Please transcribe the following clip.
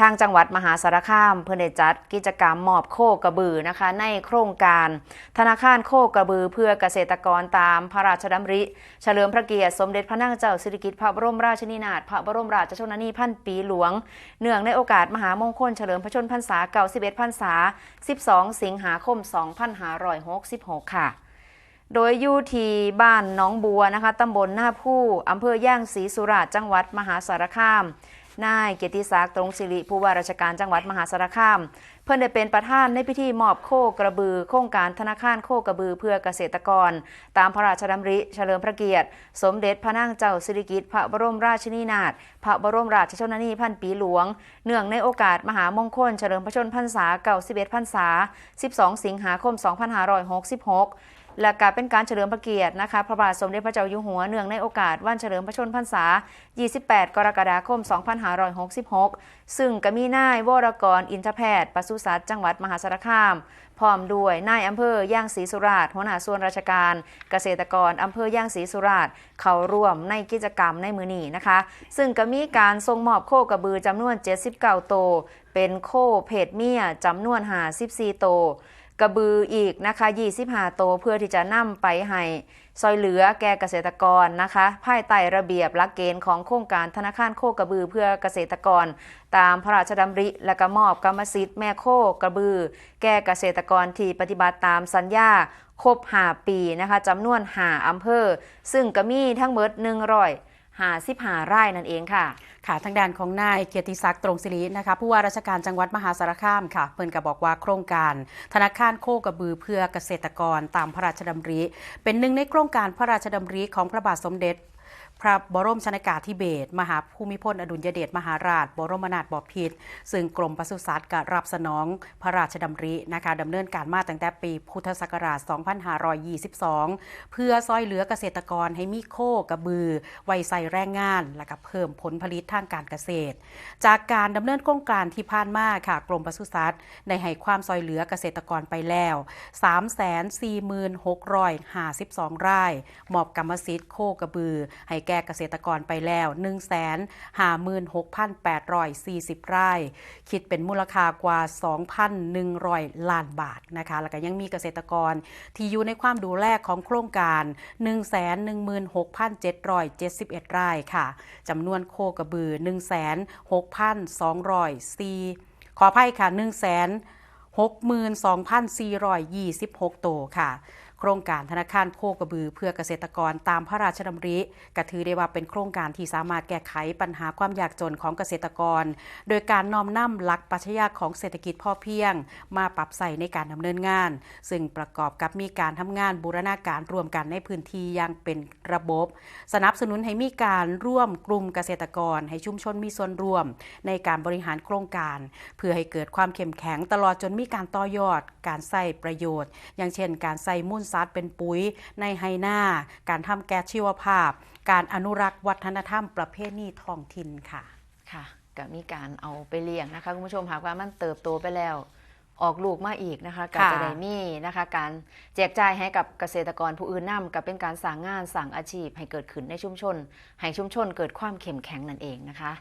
ทางจังหวัดมหาสารคาม เพื่อได้จัดกิจกรรมมอบโคกระบือนะคะ ในโครงการ ธนาคารโคกระบือเพื่อเกษตรกรตามพระราชดำริ เฉลิมพระเกียรติสมเด็จพระนางเจ้าสิริกิติ์พระบรมราชินีนาถพระบรมราชชนนีพันปีหลวง เนื่องในโอกาสมหามงคลเฉลิมพระชนมพรรษาเก่า11พรรษา 12 สิงหาคม 2566 ค่ะโดยอยู่ที่บ้านน้องบัวนะคะตำบลหน้าผู้อำเภอย่างศรีสุราษฎร์จังหวัดมหาสารคาม นายเกียรติศักดิ์ตรงศิริผู้ว่าราชการจังหวัดมหาสารคาม เพื่อนได้เป็นประธานในพิธีมอบโคกระบือ โครงการธนาคารโคกระบือเพื่อเกษตรกร ตามพระราชดำริเฉลิมพระเกียรติ สมเด็จพระนางเจ้าสิริกิติ์พระบรมราชินีนาถพระบรมราชชนนีพันปีหลวง เนื่องในโอกาสมหามงคลเฉลิมพระชนพรรษาเก่า11พรรษา 12 สิงหาคม 2566 และก็เป็นการเฉลิมพระเกียรตินะคะพระบาทสมเด็จพระเจ้าอยู่หัวเนื่องในโอกาสวันเฉลิมพระชนมพรรษา 28 กรกฎาคม 2566 ซึ่งก็มีนายวรกรอินทแพทย์ปศุสัตว์จังหวัดมหาสารคาม พร้อมด้วยนายอำเภอย่างศรีสุราษฎร์หัวหน้าส่วนราชการ เกษตรกรอำเภอย่างศรีสุราษฎร์เข้าร่วมในกิจกรรมในมือนี้นะคะ ซึ่งก็มีการส่งมอบโคกระบือจำนวน 79 โต เป็นโคเพศเมียจำนวน54โต กระบืออีกนะคะ25โตวเพื่อที่จะนำไปให้ซอยเหลือแก่เกษตรกรนะคะภายใต้ระเบียบหลักเกณฑ์ของโครงการธนาคารโคกระบือเพื่อเกษตรกร ตามพระราชดำริและก็มอบกรรมสิทธิ์แม่โคกระบือ แก่เกษตรกรที่ปฏิบัติตามสัญญาครบ5ปีนะคะจำนวน5อำเภอ ซึ่งก็มีทั้งหมด 155ไร่นั่นเองค่ะ ค่ะทางด้านของนายเกียรติศักดิ์ตรงศิรินะคะผู้ว่าราชการจังหวัดมหาสารคามค่ะ เพิ่นก็บอกว่าโครงการ ธนาคารโคกระบือเพื่อเกษตรกรตามพระราชดำริ เป็นหนึ่งในโครงการพระราชดำริของพระบาทสมเด็จ พระบรมชนากาธิเบศมหาภูมิพลอดุลยเดชมหาราช บรมนาถบพิตรซึ่งกรมปศุสัตว์ก็รับสนองพระราชดำรินะคะดำเนินการมาตั้งแต่ปีพุทธศักราช 2522 เพื่อซอยเหลือเกษตรกรให้มีโคกระบือ ไว้ใส่แรงงาน และก็เพิ่มผลผลิตทางการเกษตร จากการดำเนินโครงการที่ผ่านมาค่ะกรมปศุสัตว์ได้ให้ความซอยเหลือเกษตรกรไปแล้ว 346,52 ราย มอบกรรมสิทธิ์โคกระบือให้แก่เกษตรกรไปแล้ว 156,840 ไรายคิดเป็นมูลค่ากว่า 2,100 ล้านบาทนะคะ แล้วก็ยังมีเกษตรกรที่อยู่ในความดูแลของโครงการ 116,771 ไรายค่ะ จำนวนโคกระบือ16,204ขออภัยค่ะ 1 62,426โตวค่ะ โครงการธนาคารโคกระบือเพื่อเกษตรกรตามพระราชดำริกระถือได้ว่าเป็นโครงการที่สามารถแก้ไขปัญหาความยากจนของเกษตรกร โดยการน้อมนำหลักปรัชญาของเศรษฐกิจพอเพียง มาปรับใส่ในการดำเนินงาน ซึ่งประกอบกับมีการทำงานบูรณาการรวมกันในพื้นที่อย่างเป็นระบบ สนับสนุนให้มีการร่วมกลุ่มเกษตรกร ให้ชุมชนมีส่วนร่วม ในการบริหารโครงการ เพื่อให้เกิดความเข้มแข็งตลอดจนมีการต่อยอด การใส่ประโยชน์ อย่างเช่น การใส่มูลสัตว์เป็นปุ๋ยในไฮนา การทำแก๊สชีวภาพ การอนุรักษ์วัฒนธรรมประเพณีท้องถิ่นค่ะ ค่ะก็มีการเอาไปเลี้ยงนะคะคุณผู้ชมหากว่ามันเติบโตไปแล้ว ออกลูกมาอีกนะคะก็ค่ะจะได้มีนะคะ การแจกจ่ายให้กับเกษตรกรผู้อื่นนำกับเป็นการสร้างงานสร้างอาชีพให้เกิดขึ้นในชุมชน ให้ชุมชนเกิดความเข้มแข็งนั่นเองนะคะ